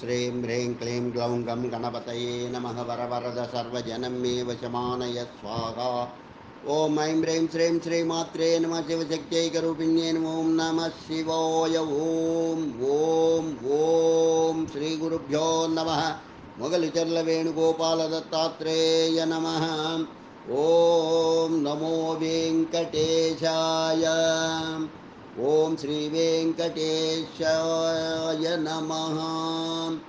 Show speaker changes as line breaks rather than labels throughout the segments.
श्रीं ह्रीं क्लीं ग्लौं गं गणपतये नमः वरवरद सर्वजनं मे वशमानय स्वाहा। ॐ ऐं ह्रीं श्रीं श्रीमात्रे नमः शिवशक्त्यैकरूपिण्ये नमो नमः शिवाय। ॐ ॐ ॐ श्रीगुरुभ्यो नमः। मोगलिचर्लवेणुगोपालदत्तात्रेय नमः। ॐ नमो वेङ्कटेशाय। ॐ श्रीवेङ्कटेशाय नमः।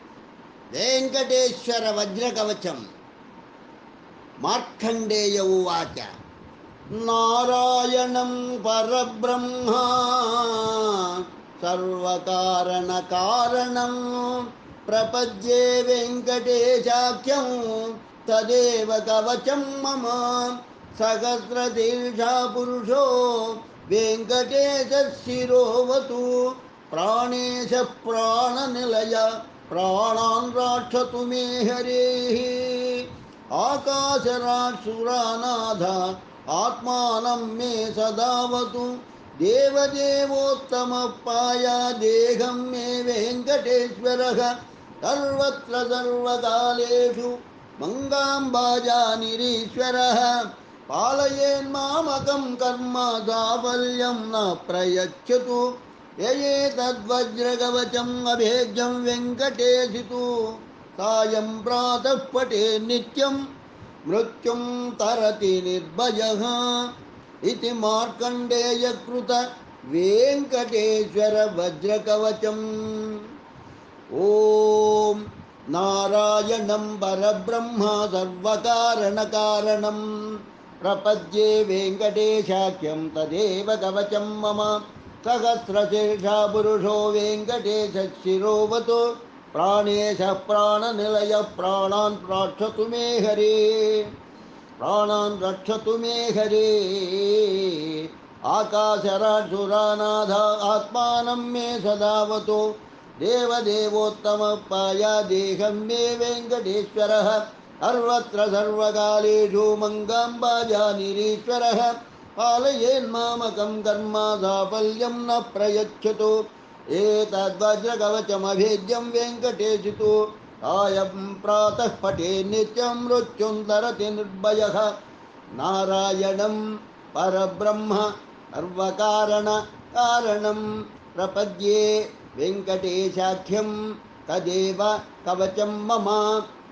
वेङ्कटेश्वरवज्रकवचम् मार्कण्डेय उवाच। नारायणं परब्रह्मा। सर्वकारणकारणं प्रपद्ये वेङ्कटेशाख्यं तदेव कवचं मम। सहस्रतीर्षा पुरुषो वेङ्कटेशशिरोवतु प्राणेश प्राणनिलय, प्राणान् राक्षतु मे हरेः। आकाशराक्षुरानाथ, आत्मानं मे सदावतु। देवदेवोत्तमपाया देहं मे वेङ्कटेश्वरः। सर्वत्र सर्वकालेषु मङ्गाम्बाजानिरीश्वरः। पालयेन्मामकं कर्म न प्रयच्छतु। यये तद्वज्रकवचम् अभेद्यं वेङ्कटेशितु। सायं प्रातः पटे नित्यं मृत्युं तरति निर्भयः। इति मार्कण्डेयकृत वेङ्कटेश्वरवज्रकवचम्। ॐ नारायणं परब्रह्म सर्वकारणकारणं प्रपद्ये वेङ्कटेशाख्यं तदेव कवचं मम सहस्रशीर्षा पुरुषो वेङ्कटेशशिरोवतो। प्राणेशः प्राणनिलय प्राणान् रक्षतु मे हरे। प्राणान् रक्षतु मे हरे। आकाशराक्षुरानाथ आत्मानं मे सदावतो। देवदेवोत्तमपाया देहं मे वेङ्कटेश्वरः। सर्वत्र सर्वकालेषु मङ्गाम्बाजानिरीश्वरः पालयेन्मामकं कर्म साफल्यं न प्रयच्छतु। एतद्वज्रकवचमभेद्यं वेङ्कटेशितु। आयं प्रातः पठे नित्यं मृत्युं तरति निर्भयः। नारायणं परब्रह्म सर्वकारणकारणं प्रपद्ये। वेङ्कटेशाख्यं तदेव कवचं मम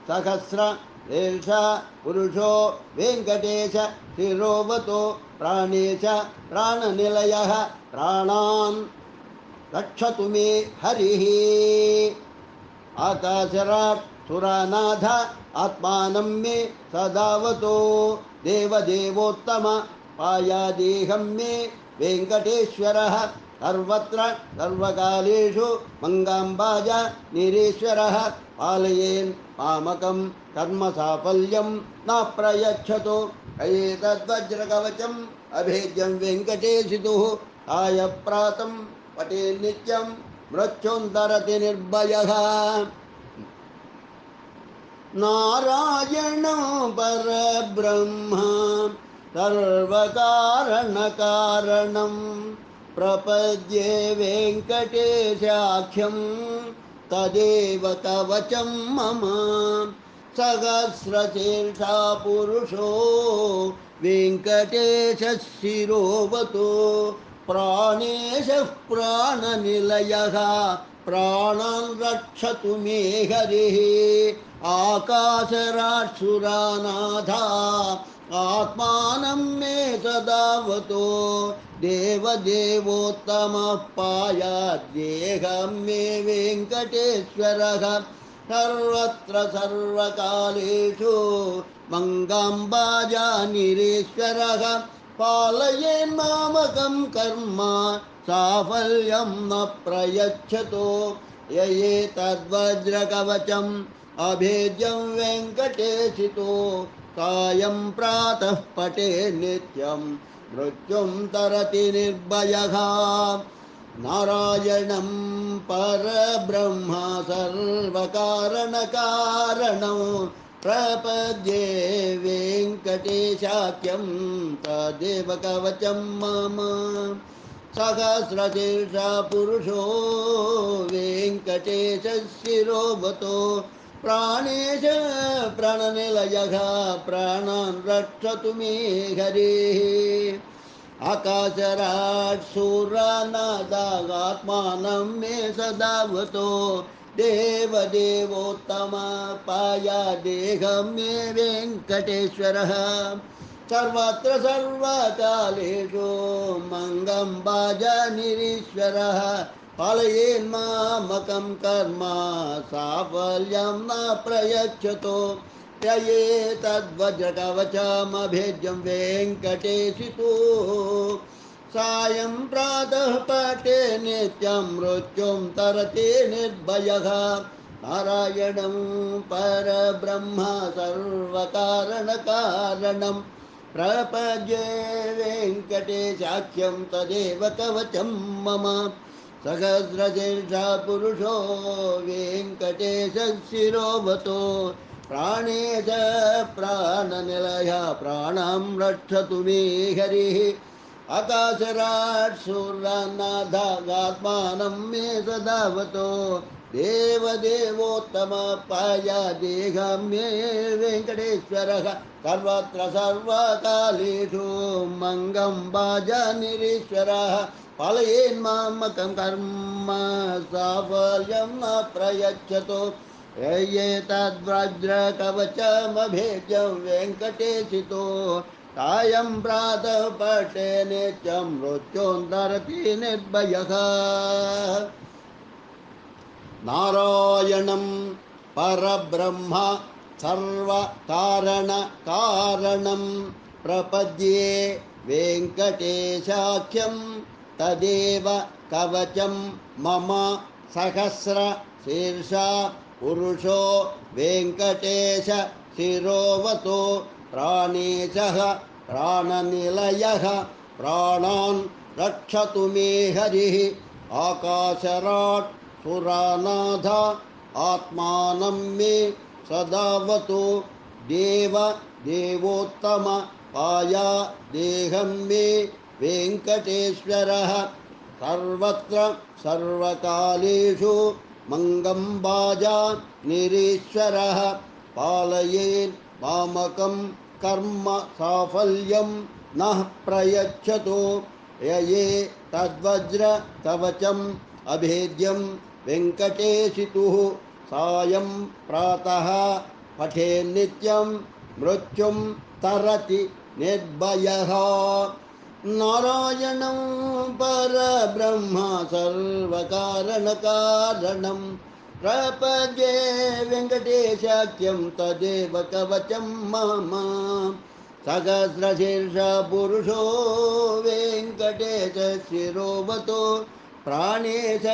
सहस्र एषा पुरुषो, वेङ्कटेश शिरोवतो प्राणेश, प्राणनिलयः, प्राणान् रक्षतु मे हरिः। आकाशराट् सुरानाथ आत्मानं मे सदावतो। देवदेवोत्तम, पायादेहं मे वेङ्कटेश्वरः। सर्वत्र सर्वकालेषु मङ्गाम्बाज निरीश्वरः पालयेन् मामकं कर्मसाफल्यं न प्रयच्छतु। एतद्वज्रकवचम् अभेद्यं वेङ्कटेशितुः आयप्रातं पटे नित्यं मृत्युन्तरति निर्भयः। नारायण परब्रह्म सर्वकारणकारणं प्रपद्ये वेङ्कटेशाख्यं तदेव कवचं मम सहस्रशीर्षा पुरुषो वेङ्कटेशशिरोवतो प्राणेशः प्राणनिलयः प्राणान् रक्षतु मे हरिः आकाशराक्षुरानाथा आत्मानं मे सदावतो देवदेवोत्तमः पायाद्येहं मे वेङ्कटेश्वरः। सर्वत्र सर्वकालेषु मङ्गाम्बाजानिरीश्वरः पालयेन्मामकं कर्म, साफल्यं न प्रयच्छतो। यये तद्वज्रकवचम्, अभेद्यं वेङ्कटेशितो। सायं प्रातः पटे नित्यं, मृत्युं तरति निर्भयः। नारायणं परब्रह्म सर्वकारणकारणं प्रपद्ये वेङ्कटेशाख्यं तदेव कवचं मम। सहस्रशीर्षा पुरुषो वेङ्कटेशशिरोवतो प्राणेश प्रणनिलयः प्राणान् रक्षतु मे हरिः। आकाशराट् शूरनादागात्मानं मे सदावतो देवदेवोत्तम पाया, देहं मे वेङ्कटेश्वरः। सर्वत्र सर्वकालेषु मङ्गं बाजनिरीश्वरः पालयेन्मामकं कर्म साफल्यं न प्रयच्छतो। त्यये तद्वज्रकवचमभेद्यं वेङ्कटेशितो सायं प्रातः पटे नित्यं मृत्युं तरते निर्भयः। नारायणं परब्रह्म सर्वकारणकारणं। प्रपद्ये वेङ्कटेशाख्यं तदेव कवचं मम। सहस्रशीर्षा पुरुषो वेङ्कटेशशिरोवतो प्राणेश प्राणनिलय प्राणं रक्षतु मे हरिः। आकाशराट् सूर्यनाथागात्मानं मे सदावतो। देवदेवोत्तमपाया देहं मे वेङ्कटेश्वरः। सर्वत्र सर्वकालेषु मङ्गं बाजनिरीश्वरः पालयेन्मामकं कर्म साफल्यं न प्रयच्छतो। वेङ्कटेशितो। प्रातः पटे नित्यं मृत्योन्तरति निर्भयः। नारायणं परब्रह्म सर्वकारणकारणं प्रपद्ये वेङ्कटेशाख्यं तदेव कवचं मम सहस्रशीर्षा पुरुषो वेङ्कटेश शिरोवतो प्राणेशः प्राणनिलयः प्राणान् रक्षतु मे हरिः आकाशराट् सुरानाथ आत्मानं मे सदावतु देव देवोत्तम पाया देहं मे वेङ्कटेश्वरः सर्वत्र सर्वकालेषु मङ्गं बाजा निरीश्वरः पालयेन् मामकं कर्म साफल्यं नः प्रयच्छतु। यये तद्वज्र कवचम् अभेद्यं वेङ्कटेशितुः सायं प्रातः पठे नित्यं मृत्युं तरति निर्भयः। नारायणं परब्रह्म सर्वकारणकारणं प्रपद्ये वेङ्कटेशाख्यं तदेव कवचं मम सहस्रशीर्ष पुरुषो वेङ्कटेशशिरोवतो प्राणेश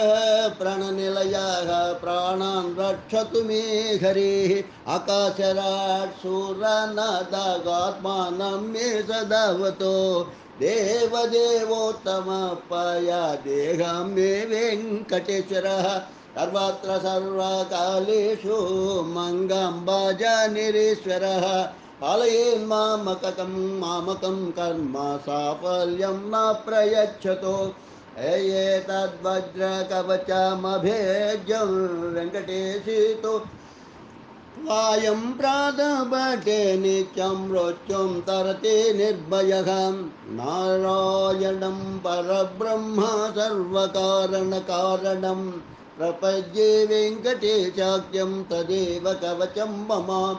प्रणनिलयः प्राणान् रक्षतु मे हरिः आकाशराट् सूरनादागात्मानं मे सदावतो देवदेवोत्तमपया देहं मे वेङ्कटेश्वरः सर्वत्र सर्वकालेषु मङ्गं भजनिरीश्वरः पालयेन्मामकं मामकं कर्म साफल्यं न प्रयच्छतो। एतद्वज्रकवचमभेद्यं वेङ्कटेशितो। वायं प्रातपटे नित्यं मृत्युं तरते निर्भयः। नारायणं परब्रह्म सर्वकारणकारणं। प्रपद्ये वेङ्कटेशाख्यं तदेव कवचं मम।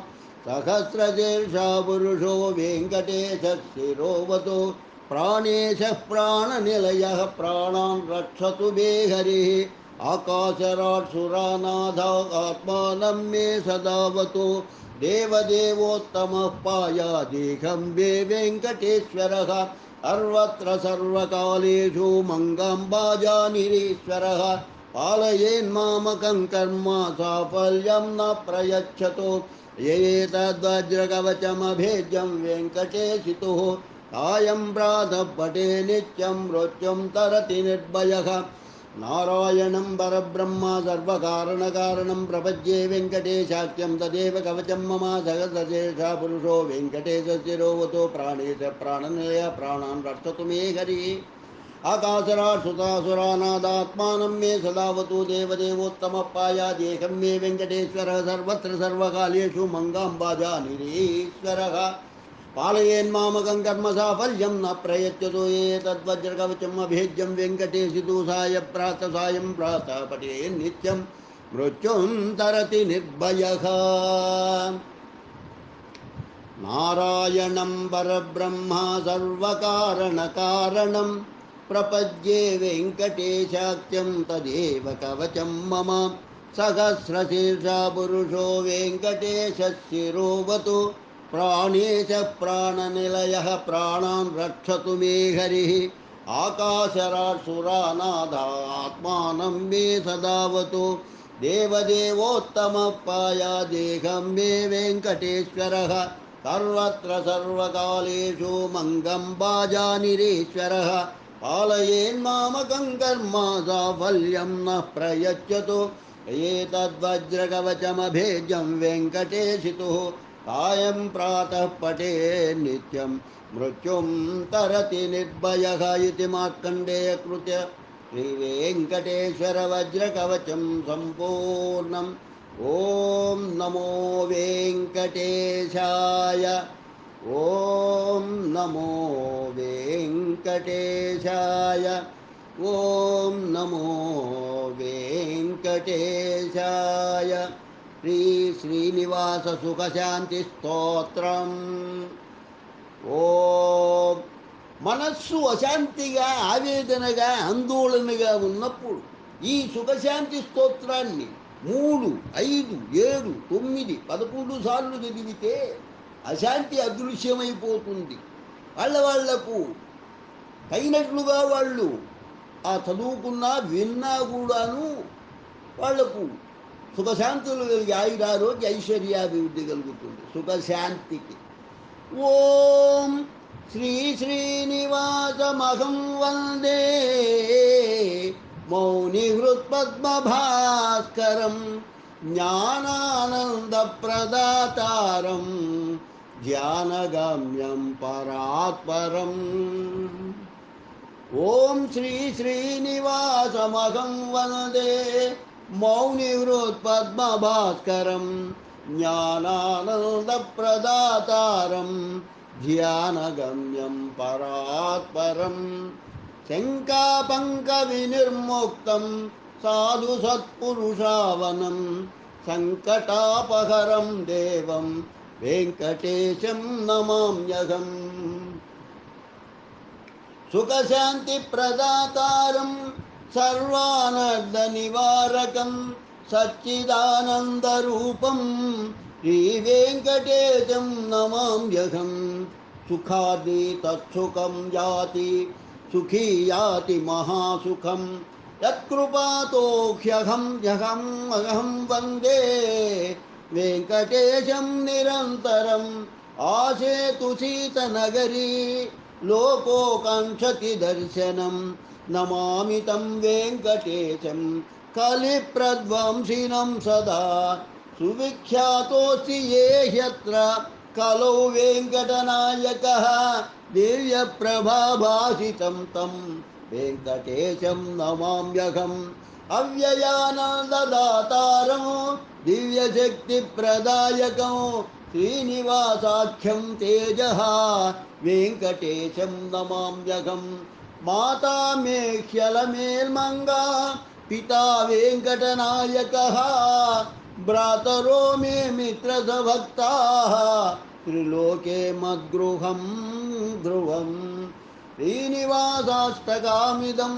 सहस्रशीर्षा पुरुषो वेङ्कटेशशिरोवतो प्राणेशः प्राणनिलयः, प्राणान् रक्षतु मे हरिः। आकाशराट् सुरानाथ आत्मानं मे सदावतु। देवदेवोत्तमः पाया देहं मे वेङ्कटेश्वरः। सर्वत्र सर्वकालेषु मङ्गम्बाजानिरीश्वरः पालयेन्मामकं कर्म साफल्यं न प्रयच्छतो। एतद्वज्रकवचमभेद्यं वेङ्कटेशितुः। सायं प्रातः पटे नित्यं मृत्युं तरति निर्भयः। नारायणं परब्रह्म सर्वकारणकारणं प्रपद्ये वेङ्कटेशाख्यं तदेव कवचं मम सहस्रशेषा पुरुषो वेङ्कटेशशिरोवतो प्राणेश प्राणनिलय प्राणान् रक्षतु मे हरिः। आकाशरासुतासुरानादात्मानं मे सदावतु देवदेवोत्तमपायादेकं मे वेङ्कटेश्वरः, सर्वत्र सर्वकालेषु मङ्गाम्बाजानिरीश्वरः पालयेन्मामकं कर्म न प्रयच्छतु एतद्वज्रकवचम् अभेद्यं वेङ्कटेशितुसाय प्रातसायं प्रातः पठे नित्यं मृत्युं तरति निर्भयः। नारायणं परब्रह्म सर्वकारणकारणं प्रपद्ये वेङ्कटेशाख्यं तदेव कवचं मम सहस्रशीर्षा पुरुषो वेङ्कटेशशिरोवतु। प्राणेश प्राणनिलयः प्राणान् रक्षतु मे हरिः। आकाशरासुरानादात्मानं मे सदावतु। देवदेवोत्तमपाया देहं मे वेङ्कटेश्वरः। सर्वत्र सर्वकालेषु मङ्गं बाजानिरीश्वरः पालयेन्मामकं कर्म साफल्यं नः प्रयच्छतु। एतद्वज्रकवचमभेद्यं वेङ्कटेशितुः। कायं प्रातः पठे नित्यं। मृत्युं तरति निर्भयः इति मार्कण्डेयकृत्य श्रीवेङ्कटेश्वरवज्रकवचं सम्पूर्णम्। ॐ नमो वेङ्कटेशाय। ॐ नमो वेङ्कटेशाय। ॐ नमो वेङ्कटेशाय। శ్రీ శ్రీనివాస సుఖశాంతి స్తోత్రం ఓ మనస్సు అశాంతిగా ఆవేదనగా ఆందోళనగా ఉన్నప్పుడు ఈ సుఖశాంతి స్తోత్రాన్ని మూడు ఐదు ఏడు తొమ్మిది పదకొండు సార్లు చదివితే అశాంతి అదృశ్యమైపోతుంది. వాళ్ళ వాళ్ళకు తగినట్లుగా వాళ్ళు ఆ చదువుకున్నా విన్నా కూడాను వాళ్ళకు సుఖశాంతులు కలిగి ఆయురారోగ్య ఐశ్వర్యాభివృద్ధి కలుగుతుంది సుఖశాంతికి ఓం శ్రీ శ్రీనివాసమహం వందే మౌని హృత్పద్మభాస్కరం జ్ఞానానందప్రదాతారం ధ్యానగమ్యం పరాత్పరం ఓం శ్రీ मौनिवृत् पद्मभास्करं ज्ञानानन्दप्रदातारं ध्यानगम्यं परात्परं शङ्कापङ्कविनिर्मुक्तं साधु सत्पुरुषावनं सङ्कटापहरं देवं वेङ्कटेशं नमाम्यहम्। सुखशान्तिप्रदातारम् सर्वानन्दनिवारकं सच्चिदानन्दरूपं श्रीवेङ्कटेशं नमाम्यहं। सुखादि तत्सुखं याति, सुखी याति महासुखं। यत्कृपातोह्यहं ह्यहम् अहं वंदे। वेङ्कटेशं निरन्तरम् आशे तुसीतनगरी लोको काङ्क्षति दर्शनम्। नमामि तं वेङ्कटेशं कलिप्रध्वंसिनं सदा। सुविख्यातोऽस्ति ये ह्यत्र कलौ वेङ्कटनायकः। दिव्यप्रभाभासितं तं वेङ्कटेशं नमाम्यहम्। अव्ययानन्ददातारं, दिव्यशक्तिप्रदायकं, श्रीनिवासाख्यं तेजः। वेङ्कटेशं नमाम्यहम्। माता मे मेख्यलमेल्मङ्गा पिता वेङ्कटनायकः भ्रातरो मे मित्रसभक्ताः त्रिलोके मद्गृहं ध्रुवं, श्रीनिवासाष्टकामिदं,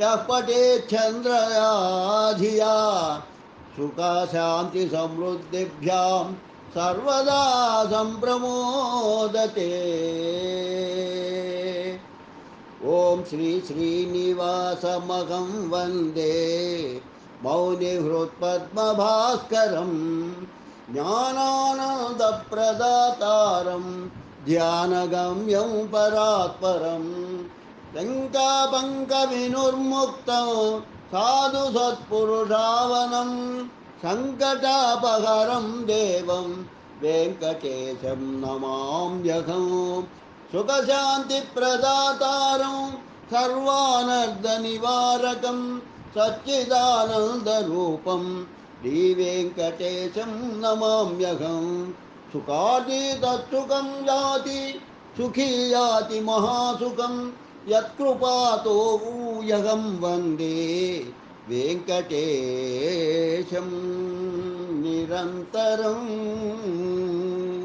यः पठेच्छन्द्रया धिया सुखशान्तिसमृद्धिभ्यां सर्वदा सम्प्रमोदते। ॐ श्री श्रीनिवासमघं वन्दे मौनिहृत्पद्मभास्करं ज्ञानानन्दप्रदातारं ध्यानगम्यं परात्परं शङ्कापङ्कविनुर्मुक्तं साधु सत्पुरुषावनं सङ्कटापहरं देवं वेङ्कटेशं न सुखशान्तिप्रदातारं सर्वानर्दनिवारकं सच्चिदानन्दरूपं श्रीवेङ्कटेशं नमाम्यहं। सुखादि तत्सुखं याति, सुखी याति महासुखं, यत्कृपातो ऊयगं वंदे वेङ्कटेशं निरन्तरम्।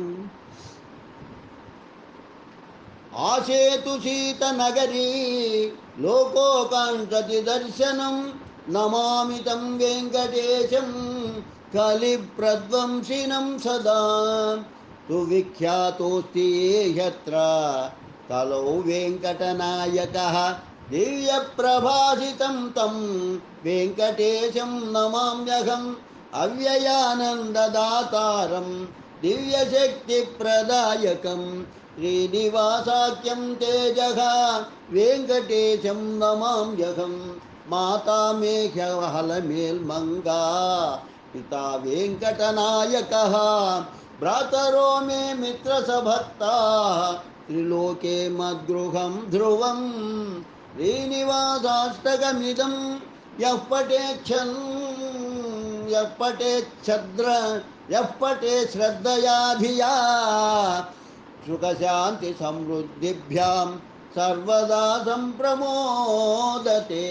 आशेतु शीतनगरी लोकोकाङ्क्षति दर्शनं नमामि तं वेङ्कटेशं कलिप्रध्वंसिनं सदा। सुविख्यातोऽस्ति यत्र? कलौ वेङ्कटनायकः दिव्यप्रभासितं तं वेङ्कटेशं नमाम्यहम् अव्ययानन्ददातारं दिव्यशक्तिप्रदायकं श्रीनिवासाख्यं तेजः, वेङ्कटेशं नमाम्यहं माता मेघहलमेल्मङ्गा पिता वेङ्कटनायकः, भ्रातरो मे मित्रसभक्ताः, त्रिलोके मद्गृहं ध्रुवं श्रीनिवासाष्टकमिदं यः पठेच्छन्, यः पठेच्छद्र, यः पठे सुखशान्तिसमृद्धिभ्यां सर्वदा सम्प्रमोदते।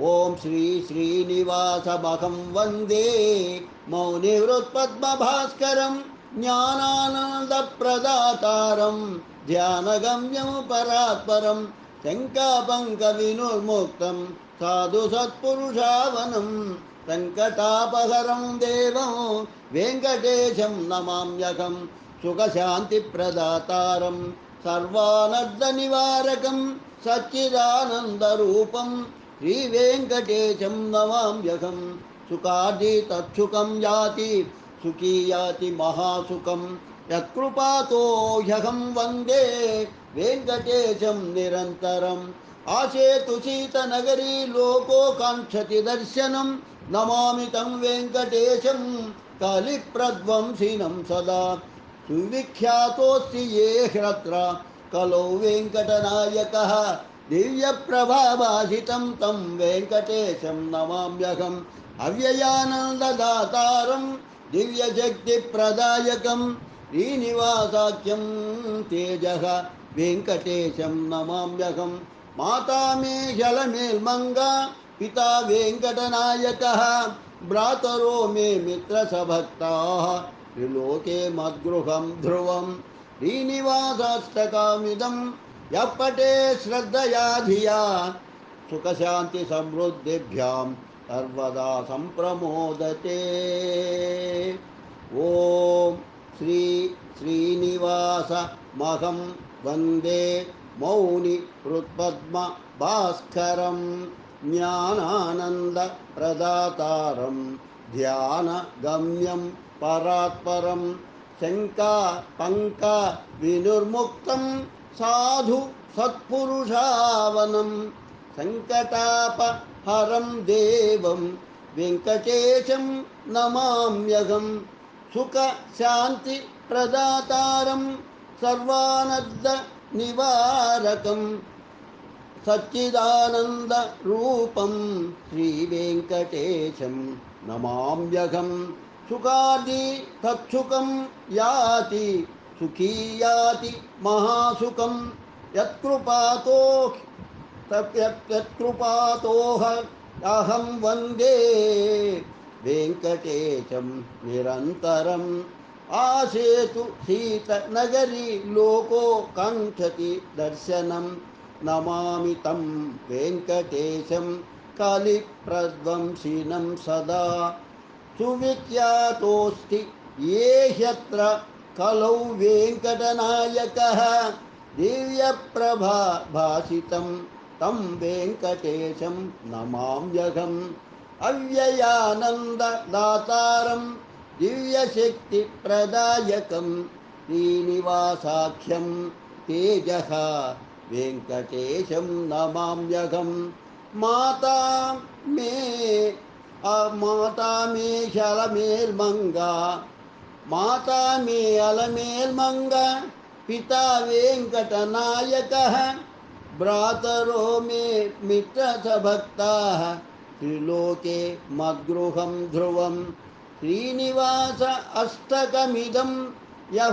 ॐ श्री श्रीनिवासमहं वंदे मौनिवृत्पद्मभास्करं ज्ञानानन्दप्रदातारं ध्यानगम्यं परात्परं शङ्कापङ्कविनुर्मुक्तं साधु सत्पुरुषावनं सङ्कटापहरं देवं वेङ्कटेशं नमाम्यहं सुखशान्तिप्रदातारं सर्वानर्दनिवारकं सच्चिदानन्दरूपं श्रीवेङ्कटेशं नमाम्यहं सुखादि तत्सुखं याति सुखी याति महासुखं यत्कृपातो ह्यहं वंदे वेङ्कटेशं निरन्तरम् आशेतु शीतनगरी लोको काङ्क्षति दर्शनं नमामि तं वेङ्कटेशं कलिप्रध्वंसिनं सदा। सुविख्यातोऽस्ति ये ह्यत्र कलौ वेङ्कटनायकः दिव्यप्रभाभासितं तं वेङ्कटेशं नमाम्यहम् अव्ययानन्ददातारं दिव्यशक्तिप्रदायकं श्रीनिवासाख्यं तेजः। वेङ्कटेशं नमाम्यहम् माता मे जलमेल्मङ्गा पिता वेङ्कटनायकः भ्रातरो मे मित्रसभक्ताः। त्रिलोके मद्गृहं ध्रुवं श्रीनिवासाष्टकामिदं यः पटे श्रद्धया धिया सुखशान्तिसमृद्धिभ्यां सर्वदा सम्प्रमोदते। ॐ श्री श्रीनिवासमहं वंदे मौनि हृत्पद्मभास्करं ज्ञानानन्दप्रदातारं ध्यानगम्यं परात्परं शङ्का पङ्क विनुर्मुक्तं साधु सत्पुरुषावनं सङ्कटापहरं देवं वेङ्कटेशं नमाम्यहं सुखशान्तिप्रदातारं सर्वानर्द निवारकं सच्चिदानन्दरूपं श्रीवेङ्कटेशं नमाम्यहं। सुखादि तत्सुखं याति, सुखी याति महासुखं। यत्कृपातो, यत्कृपातोह, अहं वंदे वेङ्कटेशं निरन्तरम्। आसेतु शीतनगरी लोको काङ्क्षति दर्शनं नमामि तं वेङ्कटेशं कलिप्रध्वंसिनं सदा। सुविख्यातोऽस्ति ये ह्यत्र कलौ वेङ्कटनायकः। दिव्यप्रभा भासितं तं वेङ्कटेशं नमाम्यहम्। अव्ययानन्ददातारं, दिव्यशक्तिप्रदायकं, श्रीनिवासाख्यं तेजः। वेङ्कटेशं नमाम्यहं माता मे माता मे शलमेल्मङ्गा। माता मे अलमेल्मङ्गा, पिता वेङ्कटनायकः। भ्रातरो मे मित्रसभक्ताः। त्रिलोके मद्गृहं ध्रुवं। श्रीनिवास अष्टकमिदं, यः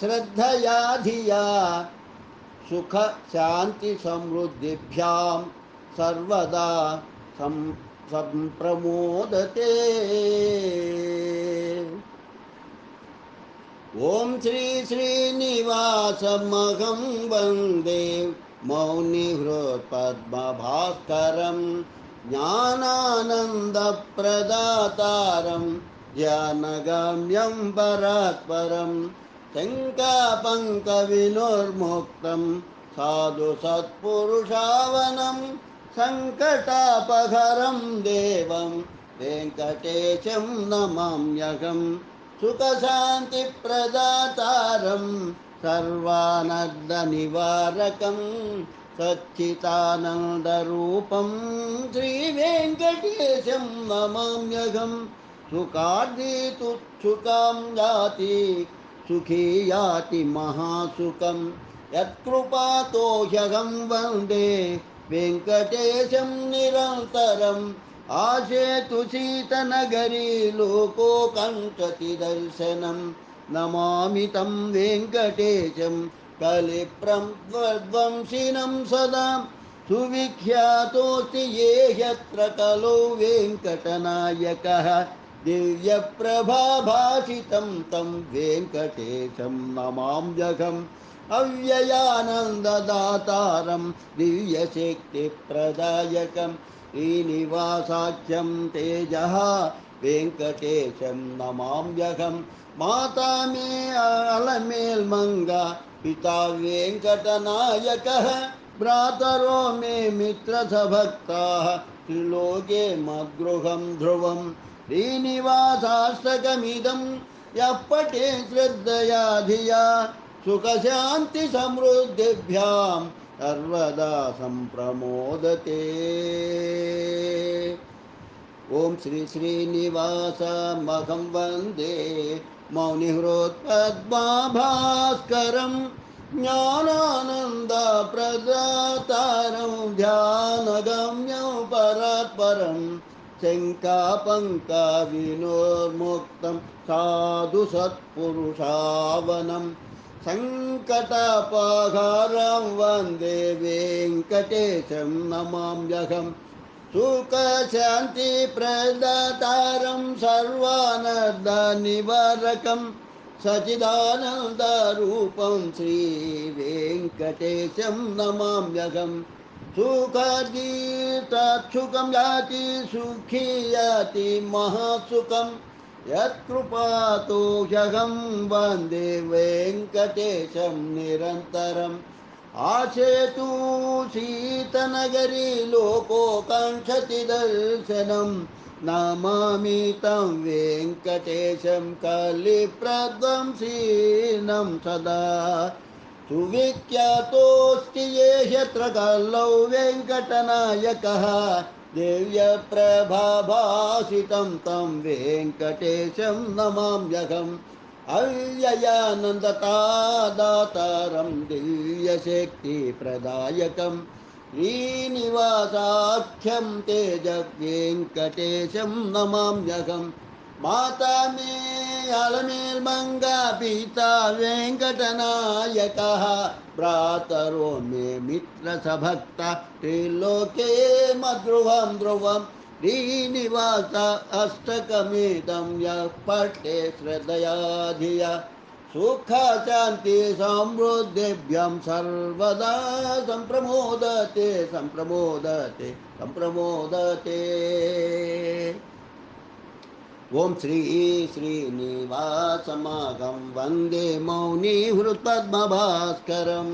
श्रद्धया धिया। सुखशान्तिसमृद्धिभ्यां सर्वदा सं सम्प्रमोदते। ॐ श्री श्रीनिवासमहं वंदे मौनिहृत्पद्मभास्करं ज्ञानानन्दप्रदातारं ज्ञानगम्यं परात्परं शङ्कापङ्कविनुर्मुक्तं साधु सत्पुरुषावनं सङ्कटापहरं देवं वेङ्कटेशं नमाम्यहम् सुखशान्तिप्रदातारं सर्वानर्दनिवारकं सच्चिदानन्दरूपं श्रीवेङ्कटेशं नमाम्यहं सुखार्दितुत्सुकां याति सुखी याति महासुखं यत्कृपातो ह्यहं वंदे। वेङ्कटेशं निरन्तरम्। आशेतु शीतनगरी लोको कण्ठति दर्शनं नमामि तं वेङ्कटेशं कलिप्रध्वंसिनं सदा। सुविख्यातोऽस्ति ये ह्यत्र कलो वेङ्कटनायकः। दिव्यप्रभाभाषितं तं वेङ्कटेशं नमाम्यहम् अव्ययानन्ददातारं दिव्यशक्तिप्रदायकम् श्रीनिवासाख्यं तेजः वेङ्कटेशं नमाम्यहं माता मे अलमेल्मङ्गा पिता वेङ्कटनायकः, भ्रातरो मे मित्रसभक्ताः, त्रिलोके मद्गृहं ध्रुवं श्रीनिवासाष्टकमिदं यः पठे श्रद्धया धिया सुखशान्तिसमृद्धिभ्यां सर्वदा सम्प्रमोदते। ॐ श्री श्रीनिवासमहं वंदे मौनिहृत्पद्माभास्करं ज्ञानानन्दप्रदातारं ध्यानगम्यं परात्परं शङ्कापङ्काविनोर्मुक्तं साधु सत्पुरुषावनम्। सङ्कटपहारं वन्दे वेङ्कटेशं नमाम्यहं सुखशान्तिप्रदातारं सर्वानर्दनिवारकं सचिदानन्दरूपं श्रीवेङ्कटेशं नमाम्यहं सुखदीर्तच्छुकं याति सुखी याति महासुखम् यत्कृपातो ह्यहं वंदे वेङ्कटेशं निरन्तरम्। आशेतु शीतनगरी लोको कण्ठति दर्शनं। नमामि तं वेङ्कटेशं कलिप्रध्वंसीनं सदा। सुविख्यातोऽस्ति ये ह्यत्र कलौ वेङ्कटनायकः। दिव्यप्रभाभासितं तं वेङ्कटेशं नमाम्यहम् अव्ययानन्दतादातारं दिव्यशक्तिप्रदायकं। श्रीनिवासाख्यं तेजवेङ्कटेशं नमाम्यहम् माता मे अलमेल्मङ्गा पिता वेङ्कटनायकः भ्रातरो मे मित्रसभक्ता त्रिलोके मध्रुवं ध्रुवं, श्रीनिवास अष्टकमिदं यः पठे श्रद्धया धिया सुखशान्तिसमृद्धिभ्यं सर्वदा सम्प्रमोदते सम्प्रमोदते सम्प्रमोदते ॐ श्री श्रीनिवासमागं वंदे मौनीहृत्पद्मभास्करं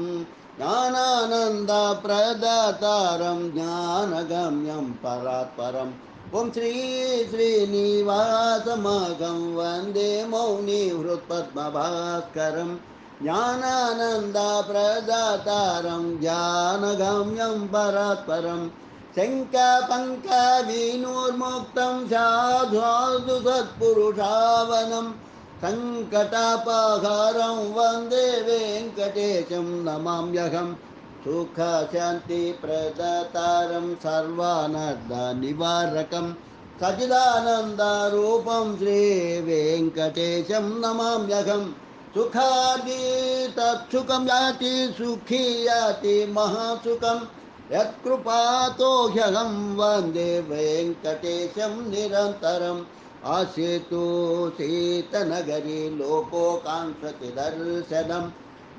ज्ञानानन्दप्रदातारं ज्ञानगम्यं परात्परम् ॐ श्री श्रीनिवासमागं वंदे मौनीहृत्पद्मभास्करं ज्ञानानन्दप्रदातारं ज्ञानगम्यं परात्परम् शङ्कापङ्कविनुर्मुक्तं साधु सत्पुरुषावनं। सङ्कटापहरं वंदे वेङ्कटेशं नमाम्यहं सुखशान्तिप्रदतारं सर्वानर्दनिवारकं सचिदानन्दरूपं श्रीवेङ्कटेशं नमाम्यहम् सुखादि तत्सुखं याति सुखी याति महासुखं। यत्कृपातो ह्यहं वंदे वेङ्कटेशं निरन्तरम् आसेतु शीतनगरी लोकोकाङ्क्षति दर्शनं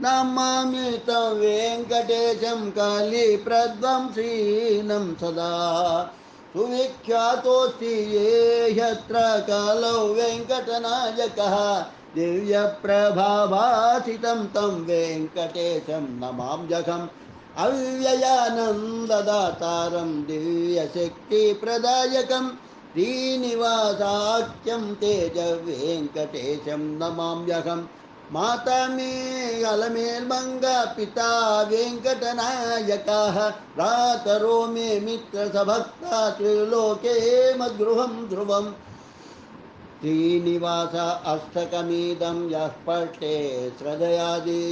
नमामि तं वेङ्कटेशं कलिप्रध्वंसीनं सदा। सुविख्यातोऽस्ति ये ह्यत्र कलौ वेङ्कटनायकः। दिव्यप्रभाभासितं तं वेङ्कटेशं नमाम्यहम् अव्ययानन्ददातारं दिव्यशक्तिप्रदायकं श्रीनिवासाख्यं तेज वेङ्कटेशं नमाम्यहं। माता मे अलमेल्मङ्ग पिता वेङ्कटनायकः। भ्रातरो मे मित्रसभक्ता त्रिलोके मद्गृहं ध्रुवम्। श्रीनिवास अष्टकमीदं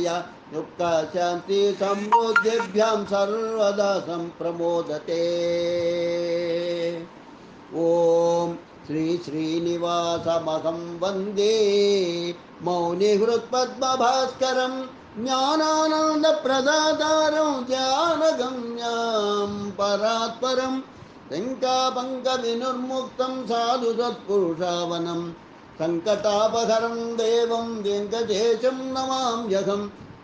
यः श्रद्धयादीय युक्तशान्ति समृद्धिभ्यां सर्वदा सम्प्रमोदते। ॐ श्रीश्रीनिवासमहं वंदे मौनिहृत्पद्मभास्करं ज्ञानानन्दप्रदातारं ज्ञानगम्यां परात्परम् शङ्कापङ्कविनुर्मुक्तं साधु सत्पुरुषावनं सङ्कटापहरं देवं वेङ्कटेशं नमाम्यहं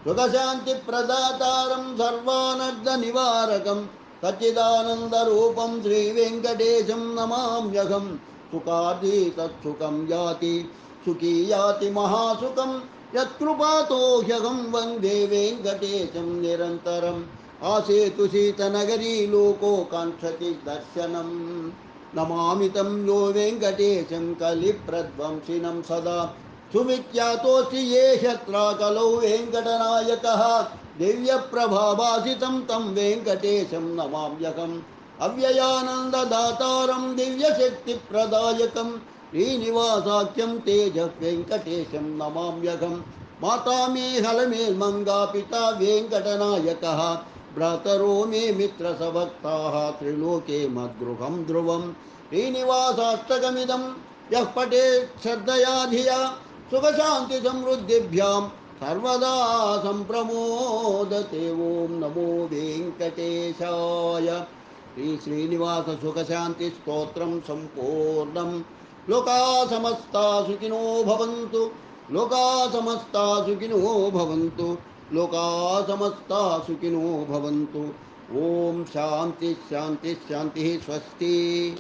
सुखशान्तिप्रदातारं सर्वानर्दनिवारकं सच्चिदानन्दरूपं श्रीवेङ्कटेशं नमाम्यहं। सुखादि तत्सुखं याति, सुखी याति महासुखं यत्कृपातो ह्यहं वंदे वेङ्कटेशं निरन्तरम् आसेतु शीतनगरी लोको काङ्क्षति दर्शनम् नमामि यो वेङ्कटेशं कलिप्रध्वंसिनं सदा। सुविख्यातोऽस्ति ये शत्रा कलौ वेङ्कटनायकः। दिव्यप्रभाभासितं तं वेङ्कटेशं नमाम्यहम्। अव्ययानन्ददातारं दिव्यशक्तिप्रदायकं। श्रीनिवासाख्यं तेजः वेङ्कटेशं नमाम्यहम्। माता मे हलमेल्मङ्गा पिता वेङ्कटनायकः। भ्रातरो मे मित्रसभक्ताः त्रिलोके मद्गृहं ध्रुवं श्रीनिवासाष्टकमिदं। यः पठेत् श्रद्धया धिया। सुखशान्तिसमृद्धिभ्यां सर्वदा सम्प्रमोदते। ॐ नमो वेङ्कटेशाय। श्रीश्रीनिवाससुखशान्तिस्तोत्रं सम्पूर्णं। लोका समस्ता सुखिनो भवन्तु। लोका समस्ता सुखिनो भवन्तु। लोका समस्ता सुखिनो भवन्तु। ॐ शान्ति शान्ति, शान्तिः, स्वस्ति।